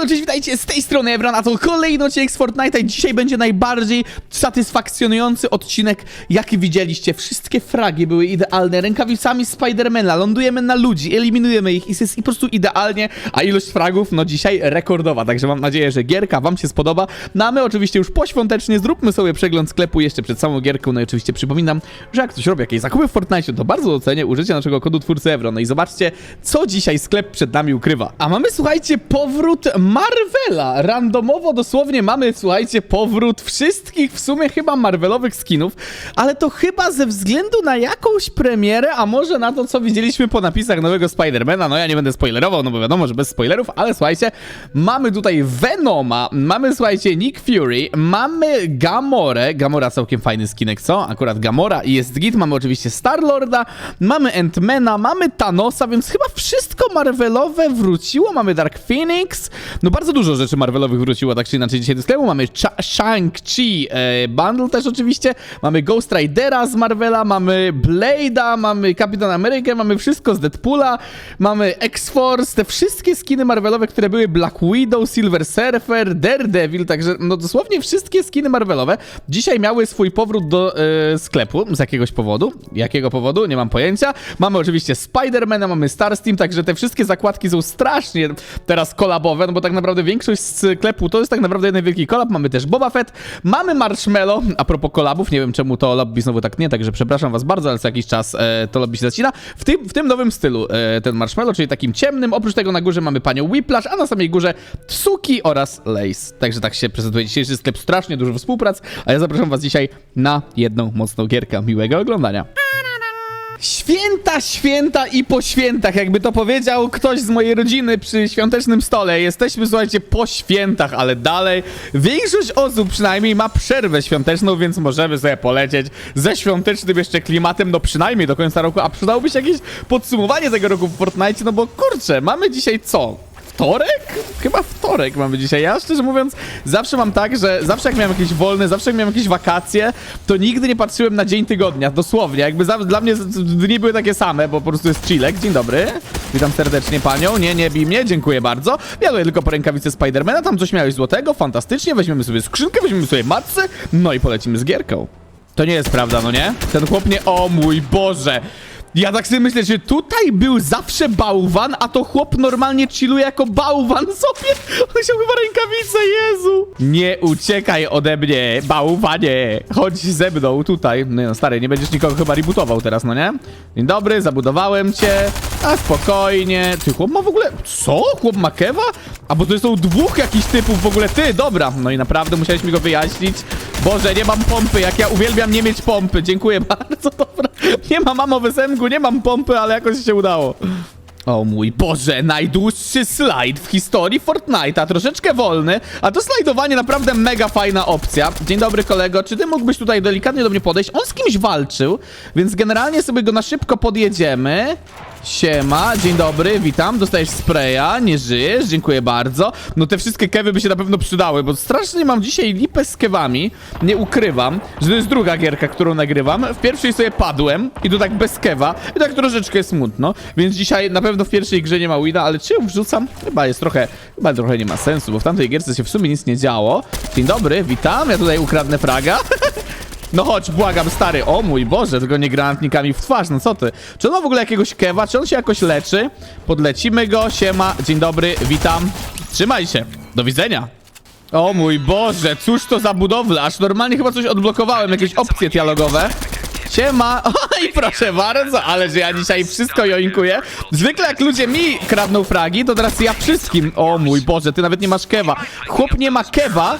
halo, cześć, witajcie, z tej strony Ebron, a to kolejny odcinek z Fortnite'a dzisiaj będzie najbardziej satysfakcjonujący odcinek, jaki widzieliście. Wszystkie fragi były idealne, rękawicami Spidermana, lądujemy na ludzi, eliminujemy ich i jest po prostu idealnie, a ilość fragów, no dzisiaj rekordowa, także mam nadzieję, że gierka wam się spodoba. No a my oczywiście już poświątecznie zróbmy sobie przegląd sklepu jeszcze przed samą gierką, no i oczywiście przypominam, że jak ktoś robi jakieś zakupy w Fortnite, to bardzo docenię użycie naszego kodu twórcy Evron. No i zobaczcie, co dzisiaj sklep przed nami ukrywa. A mamy, słuchajcie, powrót Marvela. Randomowo dosłownie mamy, słuchajcie, powrót wszystkich w sumie chyba Marvelowych skinów, ale to chyba ze względu na jakąś premierę, a może na to, co widzieliśmy po napisach nowego Spidermana. No ja nie będę spoilerował, no bo wiadomo, że bez spoilerów, ale słuchajcie, mamy tutaj Venoma, mamy, słuchajcie, Nick Fury, mamy Gamorę, Gamora całkiem fajny skinek, co? Akurat Gamora i jest git, mamy oczywiście Star-Lorda, mamy Ant-Mana, mamy Thanosa, więc chyba wszystko Marvelowe wróciło, mamy Dark Phoenix, no bardzo dużo rzeczy Marvelowych wróciło, tak czy inaczej dzisiaj do sklepu, mamy Shang-Chi e, Bundle też oczywiście, mamy Ghost Ridera z Marvela, mamy Blade'a, mamy Kapitan Amerykę, mamy wszystko z Deadpoola, mamy X-Force, te wszystkie skiny Marvelowe, które były Black Widow, Silver Surfer, Daredevil, także no dosłownie wszystkie skiny Marvelowe dzisiaj miały swój powrót do e, sklepu z jakiegoś powodu. Jakiego powodu? Nie mam pojęcia. Mamy oczywiście Spidermana, mamy Starsteam, także te wszystkie zakładki są strasznie teraz kolabowe, no bo tak naprawdę większość sklepu to jest tak naprawdę jeden wielki kolab. Mamy też Boba Fett, mamy Marshmallow, a propos kolabów, nie wiem czemu to lobby znowu tak nie, także przepraszam was bardzo, ale co jakiś czas e, to lobby się zacina. W tym, w tym nowym stylu e, ten Marshmallow, czyli takim ciemnym, oprócz tego na górze mamy panią Whiplash, a na samej górze Tsuki oraz Lace. Także tak się prezentuje dzisiejszy sklep, strasznie dużo współprac, a ja zapraszam was dzisiaj na jedną mocną gierkę. Miłego oglądania. Święta, święta i po świętach, jakby to powiedział ktoś z mojej rodziny przy świątecznym stole. Jesteśmy, słuchajcie, po świętach, ale dalej większość osób przynajmniej ma przerwę świąteczną, więc możemy sobie polecieć ze świątecznym jeszcze klimatem, no przynajmniej do końca roku, a przydałoby się jakieś podsumowanie tego roku w Fortnite, no bo kurczę, mamy dzisiaj co? Wtorek? Chyba wtorek mamy dzisiaj. Ja szczerze mówiąc, zawsze mam tak, że zawsze jak miałem jakieś wolne, zawsze jak miałem jakieś wakacje, to nigdy nie patrzyłem na dzień tygodnia, dosłownie. Jakby za, dla mnie dni były takie same, bo po prostu jest chillek. Dzień dobry. Witam serdecznie panią. Nie, nie bij mnie, dziękuję bardzo. Tutaj tylko po rękawice Spidermana, tam coś miałeś złotego, fantastycznie. Weźmiemy sobie skrzynkę, weźmiemy sobie matce, no i polecimy z gierką. To nie jest prawda, no nie? Ten chłop nie... O mój Boże! Ja tak sobie myślę, że tutaj był zawsze bałwan, a to chłop normalnie chilluje jako bałwan sobie. On chciał chyba rękawice, Jezu. Nie uciekaj ode mnie, bałwanie. Chodź ze mną tutaj. No stary, nie będziesz nikogo chyba rebootował teraz, no nie? Dzień dobry, zabudowałem cię. A spokojnie. Ty, chłop ma w ogóle... Co? Chłop ma kewa? A bo to są dwóch jakichś typów w ogóle. Ty, dobra. No i naprawdę musiałeś mi go wyjaśnić. Boże, nie mam pompy, jak ja uwielbiam nie mieć pompy. Dziękuję bardzo, dobra. Nie ma mamo wesemgu, nie mam pompy, ale jakoś się udało. O mój Boże, najdłuższy slajd w historii Fortnite'a, troszeczkę wolny, a to slajdowanie naprawdę mega fajna opcja. Dzień dobry kolego, czy ty mógłbyś tutaj delikatnie do mnie podejść? On z kimś walczył, więc generalnie sobie go na szybko podjedziemy. Siema, dzień dobry, witam, dostajesz spraya, nie żyjesz, dziękuję bardzo. No te wszystkie kewy by się na pewno przydały, bo strasznie mam dzisiaj lipę z kewami, nie ukrywam, że to jest druga gierka, którą nagrywam. W pierwszej sobie padłem i to tak bez kewa i tak troszeczkę smutno, więc dzisiaj na pewno w pierwszej grze nie ma wina, ale czy ją wrzucam? Chyba jest trochę, chyba trochę nie ma sensu, bo w tamtej gierce się w sumie nic nie działo. Dzień dobry, witam, ja tutaj ukradnę fraga. No chodź, błagam, stary. O mój Boże, tylko nie granatnikami w twarz, no co ty? Czy on ma w ogóle jakiegoś kewa? Czy on się jakoś leczy? Podlecimy go, siema, dzień dobry, witam. Trzymaj się, do widzenia. O mój Boże, cóż to za budowla? Aż normalnie chyba coś odblokowałem, jakieś opcje dialogowe. Siema, oj proszę bardzo, ale że ja dzisiaj wszystko joinkuję. Zwykle jak ludzie mi kradną fragi, to teraz ja wszystkim. O mój Boże, ty nawet nie masz kewa. Chłop nie ma kewa,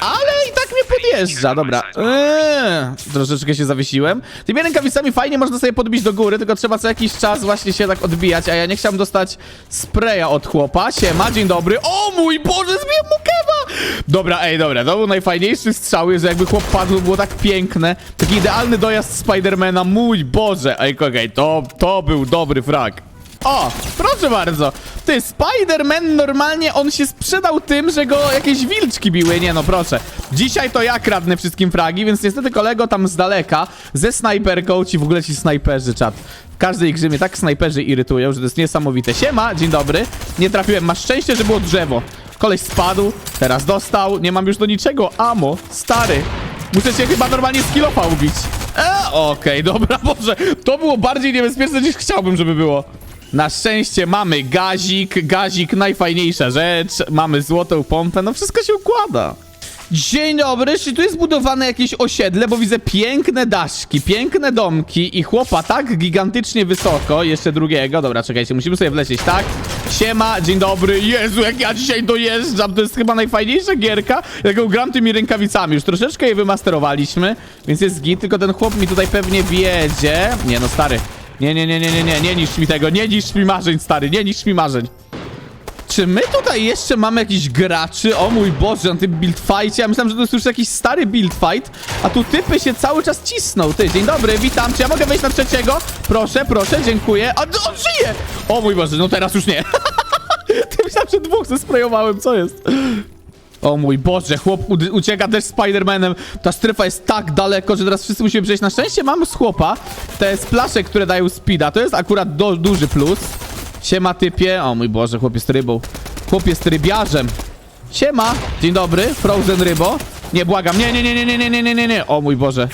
ale i tak mnie podjeżdża, dobra. Eee, troszeczkę się zawiesiłem. Tymi rękawicami fajnie można sobie podbić do góry, tylko trzeba co jakiś czas właśnie się tak odbijać, a ja nie chciałem dostać spraya od chłopa. Siema, dzień dobry. O mój Boże, zbiłem mu kewa! Dobra, ej, dobra, to był najfajniejszy strzał, że jakby chłop padł, było tak piękne. Taki idealny dojazd Spidermana, mój Boże. Ej, okej, to, to był dobry frag. O, proszę bardzo. Ty, Spider-Man normalnie on się sprzedał tym, że go jakieś wilczki biły. Nie no, proszę. Dzisiaj to ja kradnę wszystkim fragi, więc niestety kolego tam z daleka, ze snajperką, ci w ogóle ci snajperzy, czat. W każdej grze mnie tak snajperzy irytują, że to jest niesamowite. Siema, dzień dobry. Nie trafiłem, masz szczęście, że było drzewo. Koleś spadł, teraz dostał, nie mam już do niczego. Amo, stary. Muszę cię chyba normalnie z kilofa ubić. E, okej, dobra, Boże. To było bardziej niebezpieczne niż chciałbym, żeby było. Na szczęście mamy gazik, gazik najfajniejsza rzecz, mamy złotą pompę, no wszystko się układa. Dzień dobry, czy tu jest budowane jakieś osiedle, bo widzę piękne daszki, piękne domki i chłopa tak gigantycznie wysoko, jeszcze drugiego, dobra, czekajcie, musimy sobie wlecieć, tak? Siema, dzień dobry, Jezu, jak ja dzisiaj dojeżdżam, to jest chyba najfajniejsza gierka, jaką gram tymi rękawicami, już troszeczkę je wymasterowaliśmy, więc jest git, tylko ten chłop mi tutaj pewnie wiedzie, nie no, stary, nie, nie, nie, nie, nie, nie, nie niszcz mi tego, nie niszcz mi marzeń, stary, nie niszcz mi marzeń. Czy my tutaj jeszcze mamy jakichś graczy? O mój Boże, na tym build. Ja myślałem, że to jest już jakiś stary build fight, a tu typy się cały czas cisną. Ty, dzień dobry, witam. Czy ja mogę wejść na trzeciego? Proszę, proszę, dziękuję. A on żyje! O mój Boże, no teraz już nie. Ty myślałem, że dwóch zesprayowałem, co jest? O mój Boże, chłop ucieka też Spider-Manem. Ta strefa jest tak daleko, że teraz wszyscy musimy przejść. Na szczęście mamy z chłopa te splasze, które dają speeda. To jest akurat do, duży plus. Siema typie. O mój Boże, chłop jest rybą. Chłop jest rybiarzem. Siema. Dzień dobry, Frozen Rybo. Nie, błagam. Nie, nie, nie, nie, nie, nie, nie, nie, nie. O mój Boże.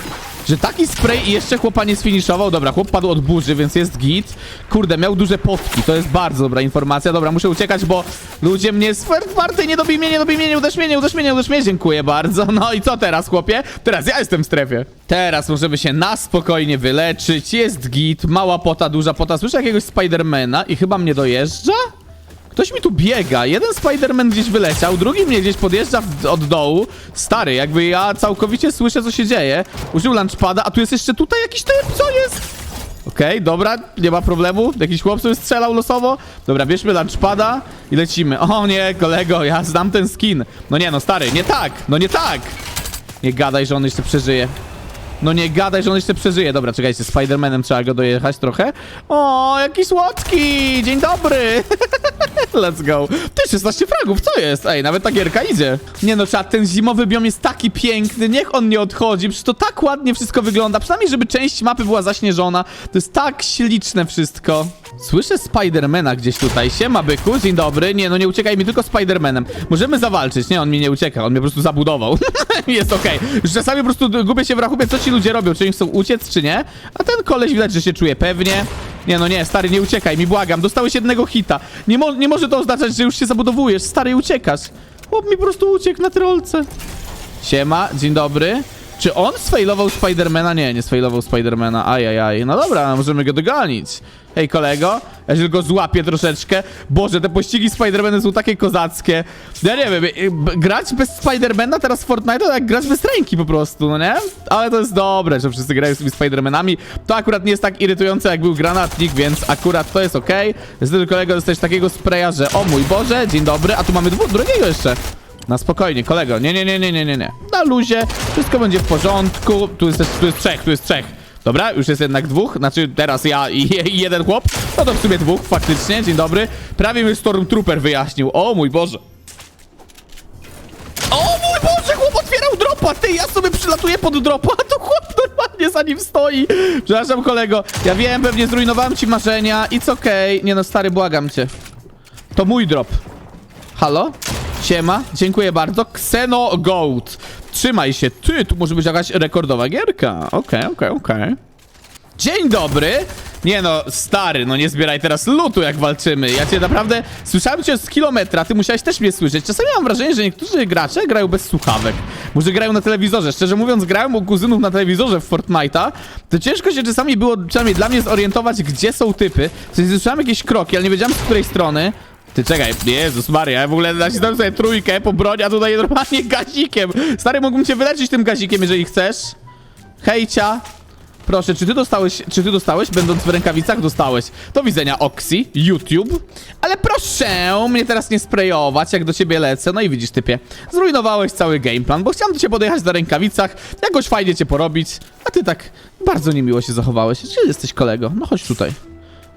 Że taki spray i jeszcze chłopa nie sfiniszował. Dobra, chłop padł od burzy, więc jest git. Kurde, miał duże potki. To jest bardzo dobra informacja. Dobra, muszę uciekać, bo ludzie mnie z warty nie dobij mnie, nie dobij mnie, nie uderz mnie, nie uderz mnie, nie uderz mnie. Dziękuję bardzo. No i co teraz, chłopie? Teraz ja jestem w strefie. Teraz możemy się na spokojnie wyleczyć. Jest git, mała pota, duża pota. Słyszę jakiegoś Spidermana i chyba mnie dojeżdża? Ktoś mi tu biega. Jeden Spider-Man gdzieś wyleciał, drugi mnie gdzieś podjeżdża w, od dołu. Stary, jakby ja całkowicie słyszę, co się dzieje. Użył lunchpada, a tu jest jeszcze tutaj jakiś typ, co jest? Okej, dobra, nie ma problemu. Jakiś chłop sobie strzelał losowo. Dobra, bierzmy lunchpada i lecimy. O nie, kolego, ja znam ten skin. No nie, no stary, nie tak, no nie tak. Nie gadaj, że on jeszcze przeżyje. No nie gadaj, że on jeszcze przeżyje. Dobra, czekajcie, Spider-Manem trzeba go dojechać trochę. O, jaki słodki! Dzień dobry! Let's go. Ty, 16 fragów, co jest? Ej, nawet ta gierka idzie. Nie no, czat, ten zimowy biom jest taki piękny, niech on nie odchodzi, przecież to tak ładnie wszystko wygląda, przynajmniej żeby część mapy była zaśnieżona. To jest tak śliczne wszystko. Słyszę Spidermana gdzieś tutaj. Siema, byku, dzień dobry. Nie, no nie uciekaj mi tylko Spidermanem. Możemy zawalczyć. Nie, on mi nie ucieka, on mnie po prostu zabudował. jest okej. Już czasami po prostu gubię się w rachubie, co ci ludzie robią, czy oni chcą uciec, czy nie. A ten koleś widać, że się czuje pewnie. Nie, no nie, stary, nie uciekaj mi, błagam. Dostałeś jednego hita. Nie, mo nie może to oznaczać, że już się zabudowujesz. Stary, uciekasz. Chłop mi po prostu uciekł na trolce. Siema, dzień dobry. Czy on sfailował Spidermana? Nie, nie sfailował Spidermana. Ajajaj. No dobra, możemy go dogonić. Hej, kolego. Ja się tylko złapię troszeczkę. Boże, te pościgi Spidermany są takie kozackie. Ja nie wiem, y, grać bez Spidermana teraz w Fortnite to jak grać bez ręki po prostu, no nie? Ale to jest dobre, że wszyscy grają tymi Spidermanami. To akurat nie jest tak irytujące, jak był granatnik, więc akurat to jest okej. Niestety, kolego, dostajesz takiego spraya, że o mój Boże, dzień dobry, a tu mamy drugiego jeszcze. Na spokojnie, kolego. Nie, nie, nie, nie, nie, nie, nie. Na luzie. Wszystko będzie w porządku. Tu jest, tu jest trzech, tu jest trzech. Dobra, już jest jednak dwóch. Znaczy teraz ja i, i jeden chłop. No to w sumie dwóch, faktycznie. Dzień dobry. Prawie mi Stormtrooper wyjaśnił. O mój Boże. O mój Boże, chłop otwierał dropa. Ty, ja sobie przylatuję pod dropa, a to chłop normalnie za nim stoi. Przepraszam, kolego. Ja wiem, pewnie zrujnowałem ci marzenia. It's okej. Nie no, stary, błagam cię. To mój drop. Halo? Siema, dziękuję bardzo. Xeno Goat. Trzymaj się. Ty, tu może być jakaś rekordowa gierka. Okej, okej, okej. Dzień dobry. Nie no, stary, no nie zbieraj teraz lutu, jak walczymy. Ja cię naprawdę... Słyszałem cię z kilometra, ty musiałeś też mnie słyszeć. Czasami mam wrażenie, że niektórzy gracze grają bez słuchawek. Może grają na telewizorze. Szczerze mówiąc, grałem u kuzynów na telewizorze w Fortnite'a. To ciężko się czasami było, przynajmniej dla mnie, zorientować, gdzie są typy. W sensie słyszałem jakieś kroki, ale nie wiedziałem, z której strony. Ty czekaj, Jezus Maria, ja w ogóle nacisnąłem sobie trójkę po broń, a tutaj normalnie gazikiem. Stary, mógłbym cię wyleczyć tym gazikiem, jeżeli chcesz. Hejcia. Proszę, czy ty dostałeś, czy ty dostałeś, będąc w rękawicach, dostałeś. Do widzenia, Oxy, YouTube. Ale proszę mnie teraz nie sprayować, jak do ciebie lecę. No i widzisz, typie, zrujnowałeś cały gameplan, bo chciałem do ciebie podjechać na rękawicach, jakoś fajnie cię porobić, a ty tak bardzo niemiło się zachowałeś. Gdzie jesteś, kolego? No chodź tutaj.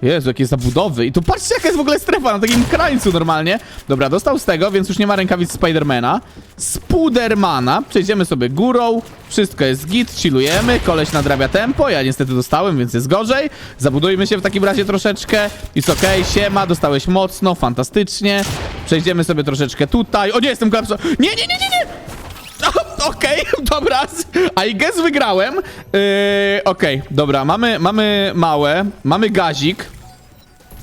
Jezu, jakie zabudowy. I tu patrzcie, jaka jest w ogóle strefa na takim krańcu normalnie. Dobra, dostał z tego, więc już nie ma rękawic Spidermana. Spidermana. Przejdziemy sobie górą. Wszystko jest git, chillujemy. Koleś nadrabia tempo. Ja niestety dostałem, więc jest gorzej. Zabudujmy się w takim razie troszeczkę. Jest okej, siema, dostałeś mocno, fantastycznie. Przejdziemy sobie troszeczkę tutaj. O nie, jestem kolapso. Nie, nie, nie, nie, nie! Okej, dobra. I guess wygrałem. Yy, Okej, dobra, mamy, mamy małe, mamy gazik.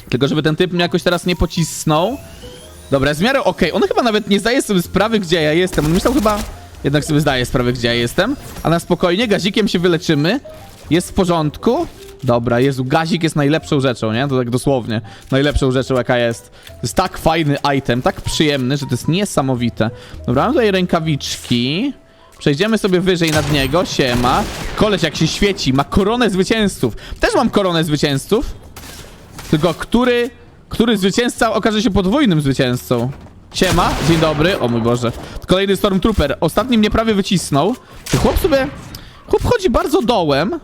Tylko żeby ten typ mnie jakoś teraz nie pocisnął. Dobra, jest w miarę okej. On chyba nawet nie zdaje sobie sprawy, gdzie ja jestem. On myślał chyba... Jednak sobie zdaje sprawę, gdzie ja jestem. A na spokojnie, gazikiem się wyleczymy. Jest w porządku. Dobra, Jezu, gazik jest najlepszą rzeczą, nie? To tak dosłownie. Najlepszą rzeczą, jaka jest. To jest tak fajny item, tak przyjemny, że to jest niesamowite. Dobra, mam tutaj rękawiczki. Przejdziemy sobie wyżej nad niego, siema. Koleś jak się świeci, ma koronę zwycięzców. Też mam koronę zwycięzców. Tylko który, który zwycięzca okaże się podwójnym zwycięzcą? Siema, dzień dobry. O mój Boże. Kolejny Stormtrooper. Ostatni mnie prawie wycisnął. Chłop sobie... Chłop chodzi bardzo dołem.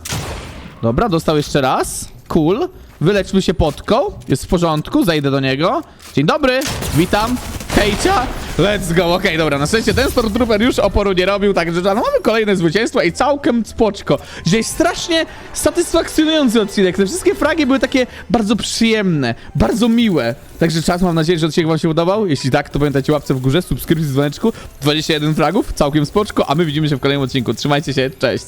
Dobra, dostał jeszcze raz. Cool. Wyleczmy się podką. Jest w porządku, zejdę do niego. Dzień dobry, witam. Hejcia. Let's go. Okej, dobra, na szczęście ten Stormtrooper już oporu nie robił, także no, mamy kolejne zwycięstwo i całkiem spoczko. Dzisiaj strasznie satysfakcjonujący odcinek. Te wszystkie fragi były takie bardzo przyjemne, bardzo miłe. Także czas, mam nadzieję, że odcinek wam się podobał. Jeśli tak, to pamiętajcie łapce w górze, subskrypcji, dzwoneczku. 21 fragów, całkiem spoczko, a my widzimy się w kolejnym odcinku. Trzymajcie się, cześć.